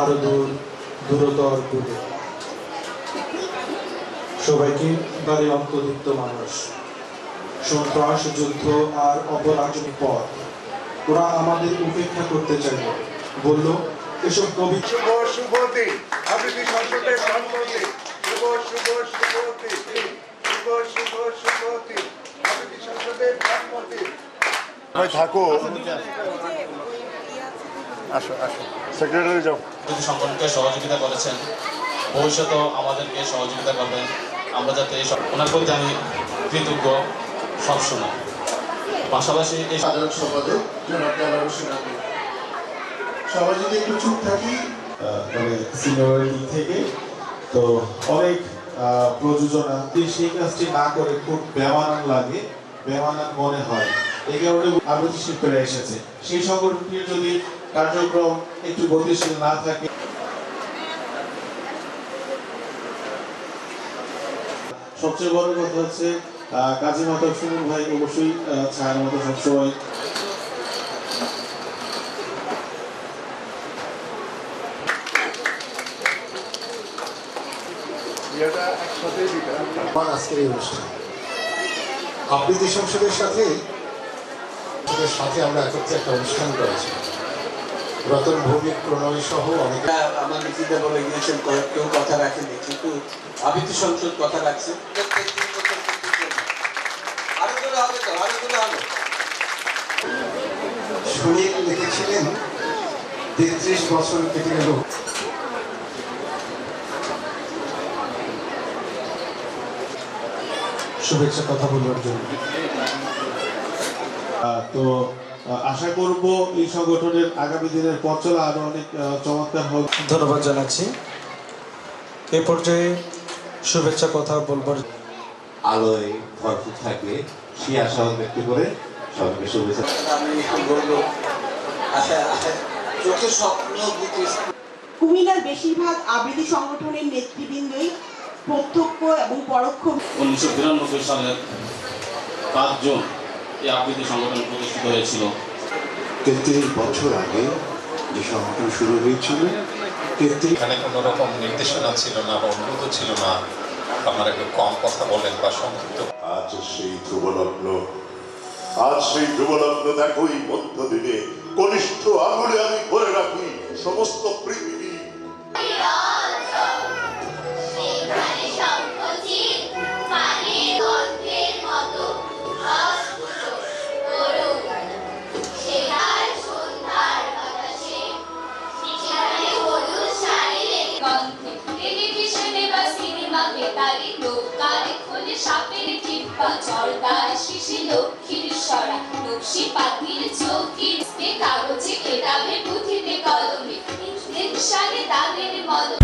আরও দূর দূরতর দূরে। সবাইকে বাড়ি অন্তর্ভুক্ত মানুষ। সন্ত্রাস যুদ্ধ আর অপরাজনী পথ। ওরা আমাদের উপেক্ষা করতে চাইল। বলল এসব কবি শুভ শুভতি আবৃত্তি সংসদের সম্মতি শুভ শুভ শুভতি শুভ শুভ শুভতি আবৃত্তি সংসদের সম্মতি থাকো। আসো আসো। সেক্রেটারি যাও। সংগঠনকে সহযোগিতা করেছেন। ভবিষ্যতেও আমাদেরকে সহযোগিতা করবেন। আমরা যাতে এই ওনার প্রতি আমি কৃতজ্ঞ সবসময়। পাশাপাশি এই সাধারণ সম্পাদক জনাব জালাল হোসেন আমির সবাই যদি একটু চুপ থাকি। মানে সিনিয়রিটি থেকে। তো অনেক আহ, প্রযোজনা। সেই কাজটি না করে খুব বেমানান লাগে বেমানান মনে হয় এই কারণে আবৃত্তি শিল্পীরা এসেছে। সেই সংগঠনটির যদি কার্যক্রম একটু গতিশীল না থাকে। সবচেয়ে বড় কথা হচ্ছে কাজী মাতা সুমন ভাই অবশ্যই ছায়ার মতো সবসময়। আমার আজকের সংসদের সাথে সাথে আমরা একত্রে একটা অনুষ্ঠান করেছি। রতন ভৌমিক প্রণয় সহ অনেক আমার নীতিতে বলে গিয়েছেন কেউ কথা রাখেনি কিন্তু আবৃত্তি সংসদ কথা রাখছে। সুনীল লিখেছিলেন তেত্রিশ বছর কেটে গেল। শুভেচ্ছা কথা বলবার জন্য। তো আশা করব এই সংগঠনের আগামী দিনের পথ চলা আরও অনেক চমৎকার হবে। ধন্যবাদ জানাচ্ছি। এ পর্যায়ে শুভেচ্ছা কথা বলবার আলোয় ভরপুর থাকবে সেই আশা ব্যক্ত করে সবাইকে শুভেচ্ছা। আমি বলব আচ্ছা আচ্ছা স্বপ্ন কুমিল্লার বেশিরভাগ আবৃত্তি সংগঠনের নেতৃবৃন্দই প্রত্যক্ষ এবং পরোক্ষ উনিশশো বিরানব্বই সালের পাঁচ জুন এই আবৃত্তি সংগঠন প্রতিষ্ঠিত হয়েছিল। তেত্রিশ বছর আগে যে সংগঠন শুরু হয়েছিল এখানে কোনো রকম নির্দেশনা ছিল না বা অনুরোধ ছিল না? আপনারা একটু কম কথা বলেন বা সংক্ষিপ্ত। আজ সেই ধ্রুবলগ্ন আজ সেই ধ্রুবলগ্ন দেখোই মধ্য দিনে কনিষ্ঠ আঙুলে আমি ভরে রাখি সমস্ত সিনেমাতে তারি দোকানে খোলে সাপের টিপ্পা চর্দার শিশি লক্ষ্মীর সরা, নকশি পাখির চৌকির কাগজে কেটাবে পুঁথিতে কলমে সালে দাগের মতো